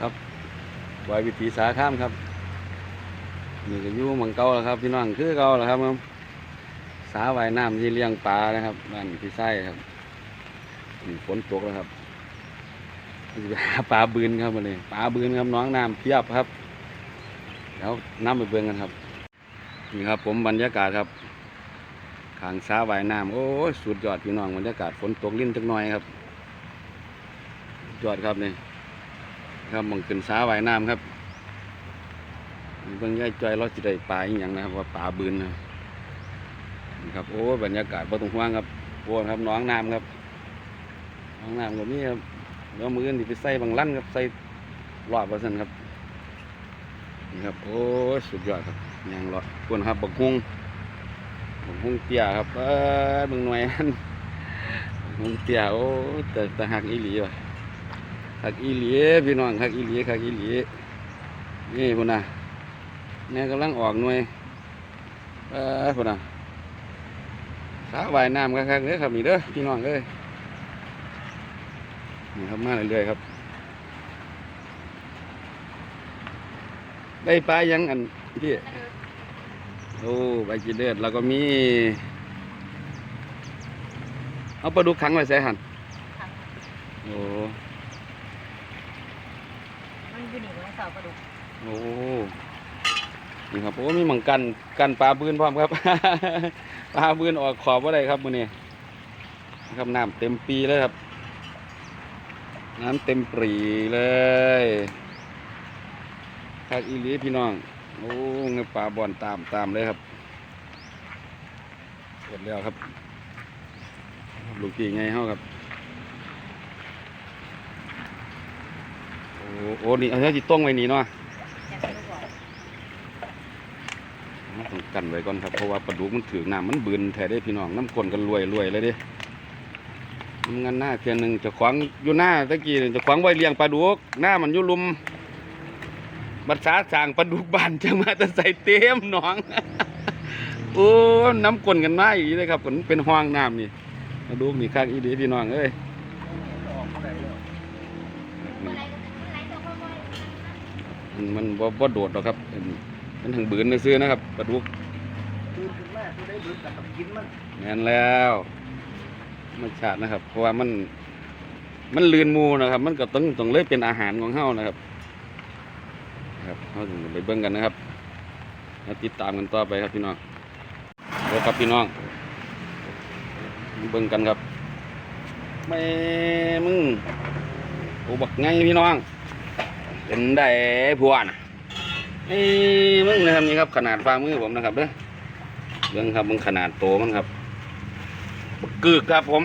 ครับบอยวิถีสาข้ามครับนี่ก็อยู่มังเก่าแล้วครับ พี่น้องคือเก่าแล้วครับมสาว่ายน้ำที่เลี้ยงปลานะครับบ้านพี่ไส้ครับนี่ฝนตกแล้วครับปหาปลาบืนครับมาเลยปลาบืนครับน้องน้ำเพียบครับเดี๋ยวน้ำไปเบิ่งกันครับนี่ครับ ผมบรรยากาศครับขางสาว่ายน้ำโอ้สุดยอดพี่น้องบรรยากาศฝนตกลิ้นจักหน่อยครับยอดครับนี่ ครับมองขึ้นสาว่ายน้ำครับเบิ่งยายจอยเราจะได้ปลาอีหยังนะครับ ว่าปลาบืนนะครับโอ้บรรยากาศบ่ต้องห่วงครับโอ้ครับน้องน้ำครับน้องน้ำแบบนี้ครับเดี๋ยวมือนี่ไปใส่บางลั่นครับใส่รอดว่าซั่นครับนี่ครับโอ้สุดยอดครับยางรอดควรครับบักฮุงบักฮุงเตี้ยครับเออเบิ่งหน่วยมันบังเตี้ยโอ้แต่แต่หักอีหลีว่ะ คักอีหลีพี่น้องคักอีหลีคักอีหลีนี่พุ่นน่ะแม่กำลังออกหน่วยเออพุ่นน่ะสาวายน้ำคักๆเลยครับนี่เด้อพี่น้องเอ้ยนี่ครับมาเรื่อยๆครับ ได้ปลายังอันพี่โอ้ใบจีเลือดแล้วก็มี เอาปลาดุกขังไว้ใส่หันโอ้ มันอยู่นี่ของเสาปลาดุก โอ้นี่ครับโอ้มีหมังกันกันปลาบืนพร้อมครับ ปลาบืนออกขอบว่าไรครับมือนี้ครับน้ำเต็มปีเลยครับ น้ำเต็มปรีเลยคักอีหลีพี่น้อง โอ้เงนปลาบอนตามตามเลยครับเสร็จแล้วครับ ลูกพี่ไงเฮาครับ โอ้โอ้นี่เอาเท่าจิต้งไว้นี่เนาะ แค่ปลาดุกบอก ต้องกันไว้ก่อนครับเพราะว่าปลาดุกมันถือน้ำมันบืนแท้ได้พี่น้องน้ำก้นกันรวยรวยเลยดิมันงานหน้าเพียงหนึ่งจะขวางอยู่หน้าตะกี้จะขวางไว้เลี้ยงปลาดุกหน้ามันอยู่ลุมบัดสาสางปลาดุกบานจะมาแตะใส่เต็มหนองโอ้น้ำก้นกันมาอีกเลยครับมันเป็นห้องน้ำนี่ปลาดุกนี่ข้างอีดีพี่น้องเอ้ยมันมันบ่บ่โดดหรอกครับ มันมันทางบืนซื้อๆนะครับปลาดุกตื่นขึ้นมาผู้ได้รู้จักกับกินมันแม่นแล้วมันชาตินะครับ เพราะว่ามัน มันลืนหมูนะครับ มันก็ต้องต้องเลยเป็นอาหารของเฮานะครับครับเราถึงไปเบิ่งกันนะครับแล้วติดตามกันต่อไปครับพี่น้องเดี๋ยวครับพี่น้องมาเบิ่งกันครับแม่มึงโอ้บักไงพี่น้องเป็นได้พวน่ะ นี่มึงนะครับนี่ครับขนาดฝ่ามือผมนะครับเด้อเรื่องครับมันขนาดโตมันครับบักกึกครับผม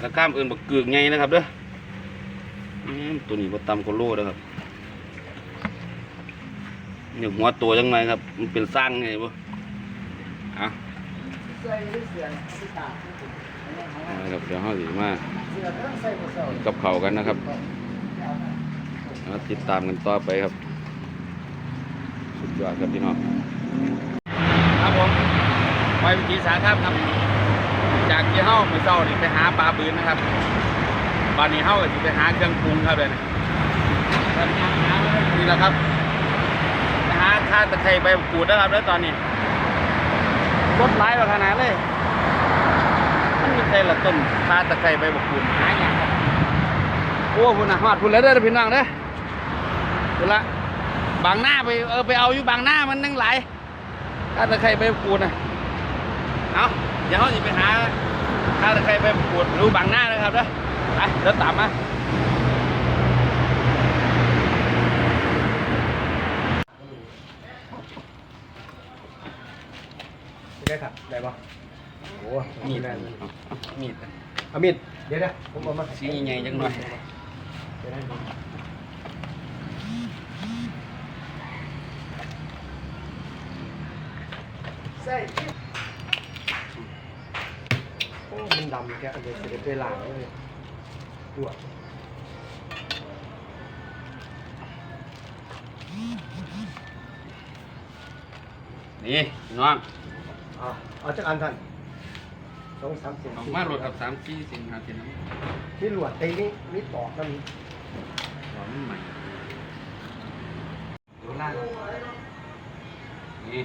แล้วข้ามอื่นบักกึกไงนะครับเด้อตัวนี้บ่ตำกว่าโลนะครับนี่หัวโตยังไงครับ มันเป็นสร้างไงบ่อะนะครับเดี๋ยวเฮาสิมาเสื้องใส่กระเป๋ากับเขากันนะครับติดตามกันต่อไปครับ ยอดครับพี่น้องครับผมไปวิธีสาครับครับ จากที่เฮ้าไปเจ้านี่ไปหาปลาบืนนะครับตอนนี้เฮ้าก็สิไปหาเครื่องปรุงครับเลยนะนี่แหละครับไปหาข้าตะไคร้ใบกูดนะครับแล้วตอนนี้รถไล่มาขนาดเลยมันมีใครละต้นข้าตะไคร้ใบกูดหาอย่างโอ้คุณนะฮอดคุณแล้วเด้อพี่น้องเด้อคุณละ บางหน้าไปเออไปเอาอยู่บางหน้ามันนั่งไหลายข้าตะไคร้ใบมะกรูดนะเอาเดี๋ยวเขาจะไปหาข้าตะไคร้ใบมะกรูดดูบางหน้านะครับเด้อไปเดินตามมาได้ครับได้ปะโอ้มีมีดแน่เอาเอามีดเอามีดเดี๋ยวนะผมเอามาสีใหญ่ๆจังหน่อย โอ้มันดำแกอันเดียวเสร็จไปลังเลยปวดนี่น้องเอาเอาจากอันท่านสองสามสิบออกมาโหลดครับสามสี่สิบห้าสิบน้ำที่หลวดตีนี้มีตอกก็มีหอมใหม่ดูล่านี่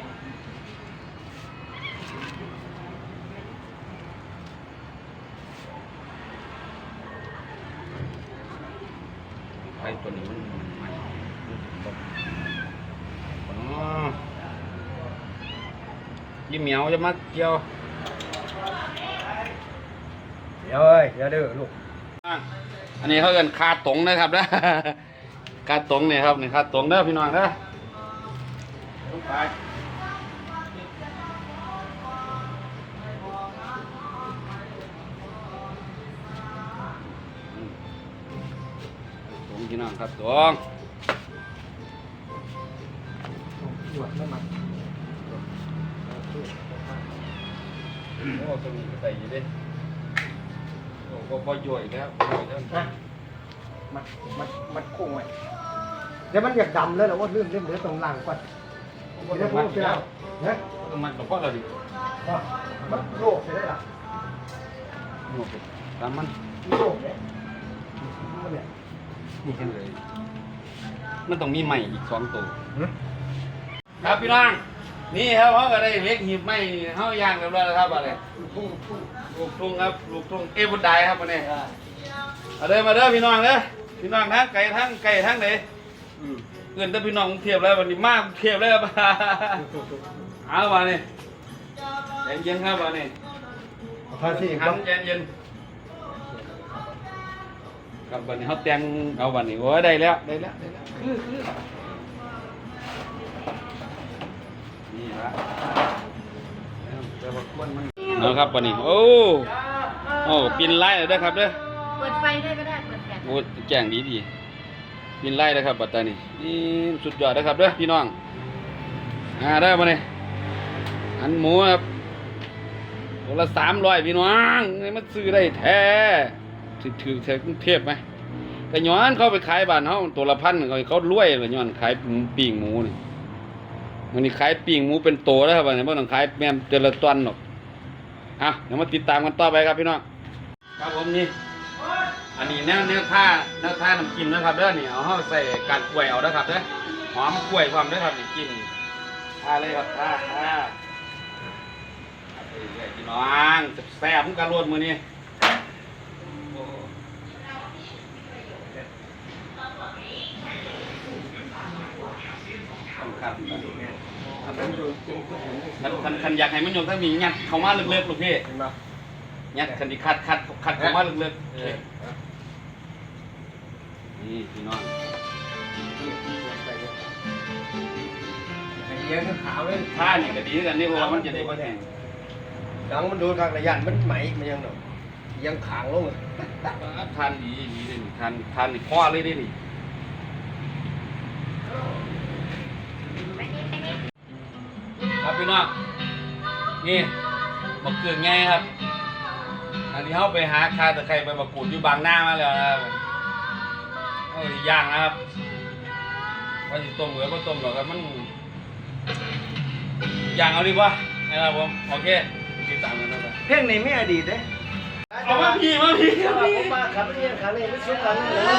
ยี่เหมียวจะมาเกี่ยว เดี๋ยวเอ้ยเดี๋ยวเด้อลูก อันนี้เขาเอินคาตรงนะครับนะคาตรงเนี่ยครับนี่คาตรงเด้อพี่น้องเด้อลงไป ครับตรงหยวดไม่มาโอ้ตัวนี้ก็ใส่อยี่เด้โอ้ก็พอย่อยแล้วย่อยแล้วนะมัดมัดมัดโค้งไว้เดี๋ยวมันอยากดำแล้วเหรอว่าลื่นเล่นเดี๋ยวตรงหลังก่อนเดี๋ยวพูดไปแล้วเนี่ยมันกับพ่อเราดิว่ามันโลกไปได้หรอโอ้โหตามมันโลกเนี่ยมันเนี่ย นี่กันเลยมันต้องมีใหม่อีกสองตัวครับพี่น้องนี่ครับเขาก็ได้เล็กหีบไม้เขาย่างเรียบร้อยแล้วครับอะไรพุ่งพุ่งลูกทุ่งครับลูกทุ่งเอบุดไดครับวันนี้เอาเด้อมาเด้อพี่น้องเด้อพี่น้องทั้งไก่ทั้งไก่ทั้งไหนเกินแต่พี่น้องกรุงเทียบแล้ววันนี้มากรุงเทียบแล้วครับเอาวันนี้ใจเย็นครับวันนี้ภาษีหันใจเย็น ครับวันนี้เขาแต่งเอาวันนี้โอ้ยได้แล้วได้แล้วได้แล้วคือคือนี่ละเอาครับวันนี้โอ้โอ้ปินไล่เลยเด้อครับเด้อเปิดไฟได้ก็ได้เปิดแฟลชโอ้แจ้งดีดีปินไล่เลยครับบัดตานี่นี่สุดยอดนะครับเด้อพี่น้องอ่าได้มาเนี่ยอันหมูครับตัวละสามร้อยพี่น้องนี่มันซื้อได้แท้ ถือถือแถวกรุงเทพไหมแต่ย้อนเข้าไปขายบ้านเขาตัวละพันเขาเขารวยเลยย้อนขายปีงหมูนี่วันนี้ขายปีงหมูเป็นโตแล้วครับวันนี้ไม่ต้องขายแม่มเจละตันหรอกอะเดี๋ยวมาติดตามกันต่อไปครับพี่น้องครับผมนี่อันนี้แนวแนวท่าแนวท่าน้ำจิ้มนะครับเด้อนี่เอาเข้าใส่กาดกล้วยเอานะครับเด้อหอมกล้วยความเด้ครับนี่จิ้มท่าเลยครับท่าท่าเอาไปเรื่อยๆพี่น้องแซ่บๆมันระโดมือนี้ ต้องคัดคันคันคันอยากให้มันยกถ้ามีงัดเข้ามาเลึกๆลูกพี่เห็นปะยัดคันที่คัดคัดคัดเข้ามาลึกๆเออนี่พี่น้องเลี้ยงขาวเลยท่านี่ก็ดีคือกันนี่เพราะว่ามันจะได้บ่แห้งดังมันโดนข้างระยันมันไหมมันยังดอกยังขางลงทานดีดีเลยนี่ทานทานนี่พ่อเลยเด้นี่ครับ พี่น้องนี่บักเกืองไงครับ อันนี้เขาไปหาคาตะไคร้ไปประกูดอยู่บางหน้ามาแล้วนะครับเอาสิย่างนะครับว่าสิต้มหรือว่าต้มหรอกครับมันย่างเอาดีกว่านะครับผมโอเคติดตามกันนะครับเพลงนี้ไม่อดีตเด้เอามาพี่มาพี่เดี๋ยวมาพี่ผมมาขับเรียนขับเรียนไม่สุดกันเลเอ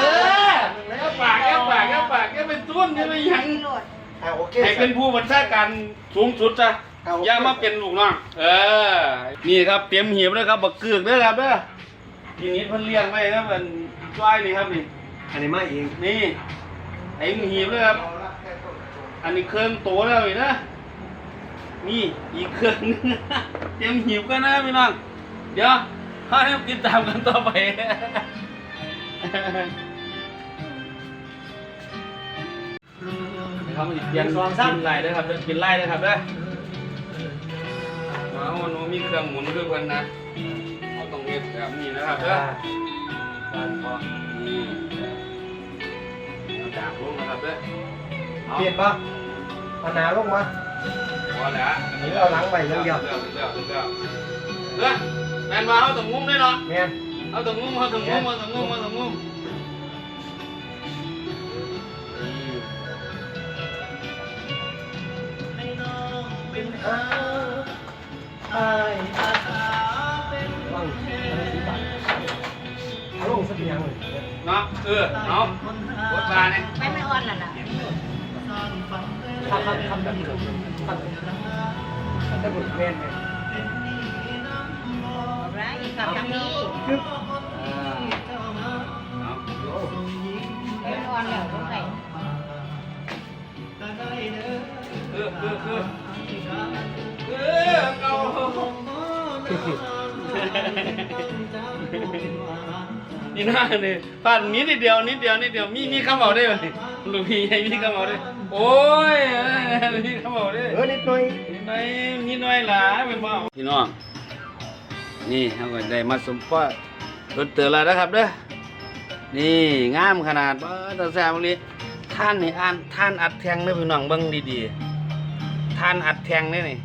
ยอแค่ปากแค่ปากแค่ปากแค่เป็นต้นแค่ไม่ยังโหลด อ่าโอเคให้เป็นผู้บัญชาการสูงสุดจ้ะเอาอย่ามาเป็นลูกน้องเออ นี่ครับเตรียมหีบเลยครับบักเกือกเด้อครับเด้อทีนี้เพิ่นเลี้ยงไว้ครับเป็นจ้อยนี่ครับนี่ อันนี้มาเองนี่ไอ้หีบเลยครับ อันนี้เครื่องโตแล้วอีกนะนี่อีกเครื่องนึง เตรียมหีบกันนะพี่น้อง เดี๋ยวให้ติดตามกันต่อไป นะครับมันเปลี่ยนซองซ้ำไล่ด้วยครับเดินกินไล่ด้วยครับเด้อว้าวมันมีเครื่องหมุนคือเพิ่นนะเอาตรงนี้แบบนี้นะครับเด้อการพอนี่เอาดาบลงนะครับเด้ออาเปลี่ยนปะปัญหาลงมาพอแล้วหรือเอาหลังไปเรื่องเดียวเลือกเลือกเลือกเลือกเลือกแมนมาเอาตรงงุ้มด้วยเนาะแม่นเอาตรงงุ้มเอาตรงงุ้มเอาตรงงุ้มเอาตรงงุ้ม เอาอายว่างสิบบาทเอาลงสักอย่างเลยเนาะเออเอาบทบาทเนี่ยไม่ไม่อ่อนละล่ะทำทำทำแบบเกิดทำแต่บทเมนเนี่ยไรกับทางนี้คืออ่าเอาไม่อนแล้วต้องไหนคืออคืออเก่า นี่น่าเนี่ยผ่านนิดเดียวนิดเดียวนิดเดียวมีมีคำบอกได้ไหมลูกพี่ใหญ่มีคำบอกได้โอ้ยมีคำบอกได้เออนิดหน่อยนิดหน่อยนิดหน่อยหลาเป็นบ่พี่น้องนี่เขาก็ได้มาสมปอยรถเตือนแล้วนะครับเด้อนี่งามขนาดบ่ตาแซ่บนี้ท่านนี่อ่านท่านอัดแทงเด้อพี่น้องเบิ่งดีๆ ทานอัดแทงนี่นี่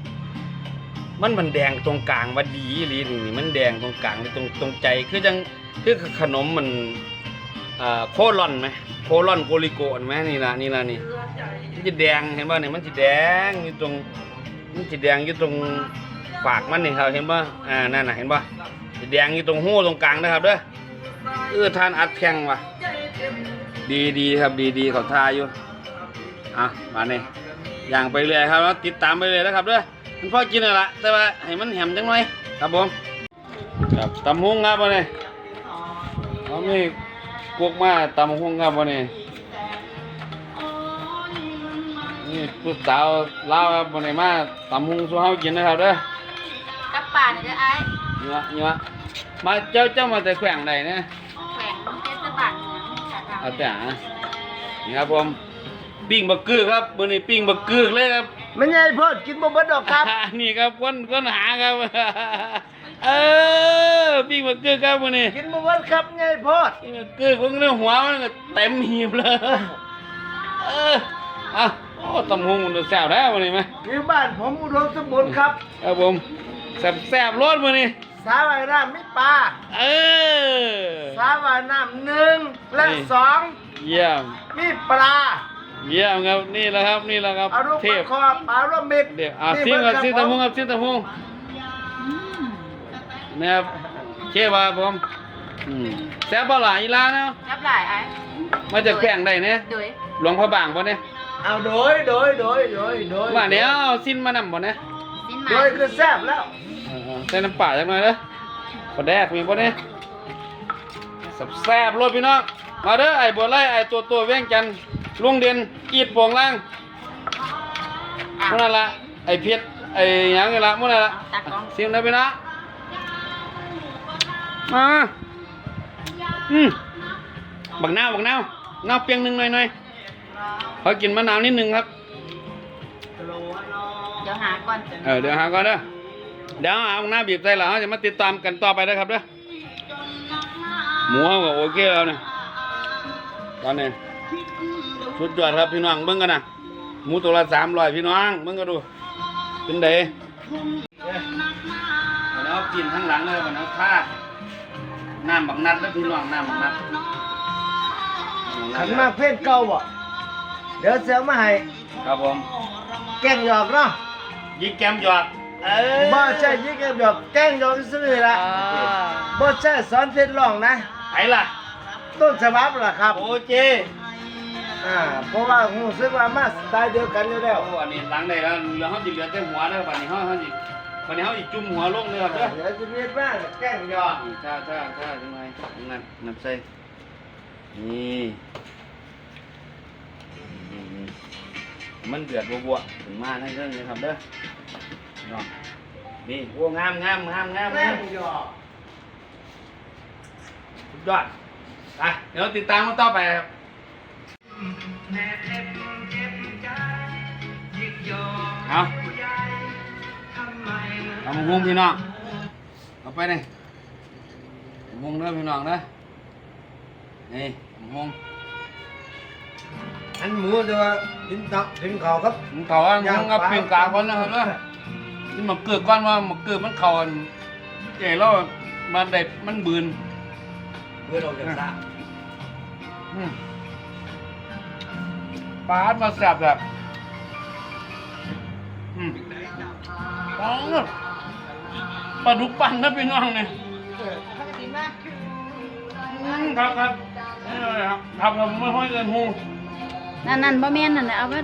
มันมันแดงตรงกลางว่าดีหลีนี่นี่มันแดงตรงกลางนี่ตรงตรงใจคือจังคือขนมมันอ่าโคลอนไหมโคลอนโกลิโกนไหมนี่ละนี่ละนี่มันจะแดงเห็นป่ะเนี่ยมันจะแดงอยู่ตรงมันจะแดงอยู่ตรงปากมันนี่ครับเห็นป่ะอ่านั่นน่ะเห็นป่ะจะแดงอยู่ตรงหูตรงกลางนะครับเด้อเออทานอัดแข็งว่ะดีดีครับดีดีเขาทาอยู่อะมาเนี่ย ย่างไปเรื่อยครับแล้วติดตามไปเลยนะครับเด้อมันพอกินแล้วล่ะแต่ว่าให้มันแหมจังหน่อยครับผมครับตำฮุงครับวันนี้เขามีพวกมาตำฮุงครับวันนี้นี่ผู้สาวเล่าวครับวันนี้มาตำฮุงสู้เฮากินนะครับเด้อกับป่าเนี่ยจะไอ้เนื้อเนื้อมาเจ้าเจ้ามาแต่แขวงใดเนี่ยแขวงเทศบาลเมืองสาขาเอาแต่หานี่ครับผม ปิ้งบักกึกครับวันนี้ปิ้งบักกึกเลยครับมันใหญ่เพิ่นกินบ่เบิดดอกครับ นี่ครับคนคนหาครับ เออปิ้งบักกึกครับวันนี้กินบ่เบิดครับใหญ่โพดนี่มันคือพวกเนื้อหัวมันก็เต็มหีบเลยเอออะโอ้ตำหงมันแซ่บแล้ววันนี้ไหมอยู่บ้านผมอุดมสมบูรณ์ครับครับผมแซ่บแซ่บรสวันนี้สาว่ายน้ำมีปลาเออสาว่ายน้ำหนึ่งและสองเยี่ยมมีปลา เยี่ยมครับนี่แหละครับนี่แหละครับเอาลูกเทปลาพคอปลาร่วมมิตรเดี๋ยวอะซิมกับซิมตำหงครับซิมตำหงนะครับเชฟว่าผมอืมแซ่บบ่หลายอีหลาเนาะรับหลายไอ้มาจากแขวงใดเนี่ยโดยหลวงพระบางบ่เนี่ยเอาโดยโดยโดยโดยโดยว่าเนี้ยเอาสิ้นมานำบ่เนี่ยสิ้นโดมายคือแซ่บแล้วเออๆใส่น้ำปลาจักหน่อยเด้อปลาแดกมีบ่เนี่ยแซ่บๆรสพี่น้องมาเด้อไอ้บัวไล่ไอ้ตัวตัวเวียงจันทน์ ลุงเด่นกีดโป่งล่างมื้อนั่นละไอ้เพชรไอ้หยังนี่ละมื้อนั่นละซิมได้พี่น้องมาอืมบักนาวบักนาวน้าวเปียงหนึงหน่อยๆขอกินมะนาวนิดหนึงครับ เดี๋ยวหาก่อนเออเดี๋ยวหาก่อนเด้อเดี๋ยวเอาหน้าบีบใส่แล้วเราจะมาติดตามกันต่อไปนะครับเด้อหมูเขาก็โอเคแล้วเนี่ยตอนนี้ สุดยอดครับพี่น้องเบิ่งกันนะหมูตัวละสามร้อยพี่น้องเบิ่งกันดูเป็นไดวันนี้เอากินทั้งหลังเลยวันนี้เอาท่าน้ำบักนัดแล้วพี่น้องน้ำบักนัดขันมากเพ่นเก่าบ่เดี๋ยวเสียมาให้ครับผม แกล้งหยอกเนาะยิงแกมหยอดเอ้ยบ่ใช่ยิงแกล้งหยอกแกล้งหยอกซื่อๆละบ่ใช่สอนเพชรร้องนะไอ้ล่ะ ต้นฉบับล่ะครับ โอเจ อ่าเพราะว่ารู้สึกว่ามาสไตล์เดียวกันอยู่แล้วโอ้อันนี้ล้างได้แล้วเหลือเขาจะเหลือแต่หัวนะครับอันนี้เขาเขาจะวันนี้เขาจะจุ่มหัวลงเลยครับเด้อเดี๋ยวจะมีบ้างแกล้งหยอกนี่ท่าท่าท่าจังไงนั่นนับใส่นี่นี่นี่มันเดือดบัวๆถึงมาทั้งเรื่องเลยครับเด้อเนาะนี่โอ้งามงามงามงามแกล้งามงหยอกสุดยอดไปเดี๋ยวติดตามกันต่อไปครับ เอาเอามาหุงพี่น้อง เอาไปนี่เอาหุงเด้อพี่น้องเด้อนี่เอาหุงอันหมูจะว่ากินตับกินข้าวครับมันเขาว่ามันกับปีนกลางก่อนนะครับเด้อนี่มันเกิดก่อนว่ามันเกิดมันเขาอันใหญ่แล้วมันได้มันบืนเพื่อเราจะทราบอืม ปลาดมาแซ่บแบบอืมปลาปลาดุกปั่นนะพี่น้องเนี่ยถ้ากินมากอืมครับครับนี่เลยครับครับผมไม่ค่อยเกินหูนั่นนั่นบ่แม่นนั่นน่ะเอาไว้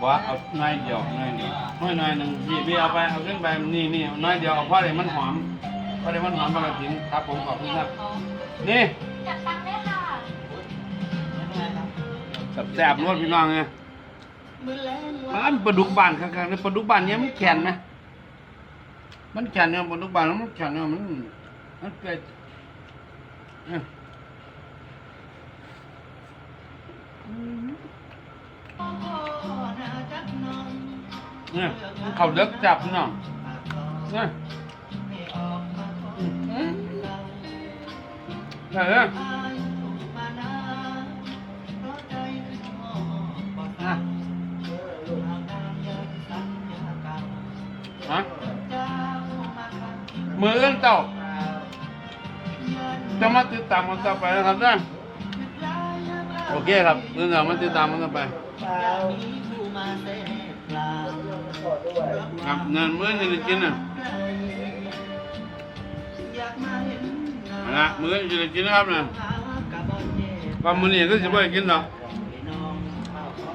บอกว่าเอาน้อยเดียวน้อยเดียวน้อยน้อยหนึ่งพี่พี่เอาไปเอาขึ้นไปนี่นี่เอาน้อยเดียวเอาเพราะอะไรมันหอมเพราะอะไรมันหอมมากระถิ่นครับผมขอบคุณครับนี่จัดตังได้ค่ะ แซ่บๆนวดพี่น้องไงอันปลาดุกบานข้างๆนี่ปลาดุกบานเนี้ยมันแข็งไหมมันแข็งเนี่ยปลาดุกบานแล้วมันแข็งเนี่ยมันมันเกิดเนี่ยเนี่ยมันเขาเลิกจับพี่น้องเนี่ยใช่เลย มือเอื้นเต่าจะมาติดตามมันต่อไปนะครับนะโอเคครับเรื่องเรามาติดตามมันต่อไป ครับเงินมื้อจะได้กินนะเอาละมื้อจะได้กินนะครับนะว่ามื้อนี้ก็จะไม่กินหรอก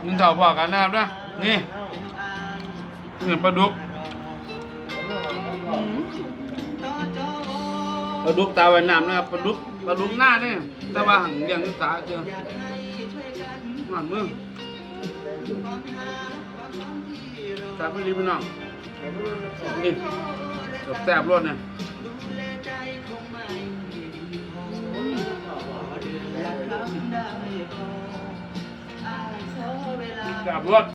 มึงเถ่าพอกันนะครับนะนี่เงินปลาดุก ปลาดุกตาไว้น้ำนะครับปลาดุกปลาดุกหน้าเนี่ยแต่ว่าหังเลี้ยงศึกษาเจอหวานมือแซ่บไม่ดีพี่น้องนี่แซ่บรสเนี่ยแซ่บรส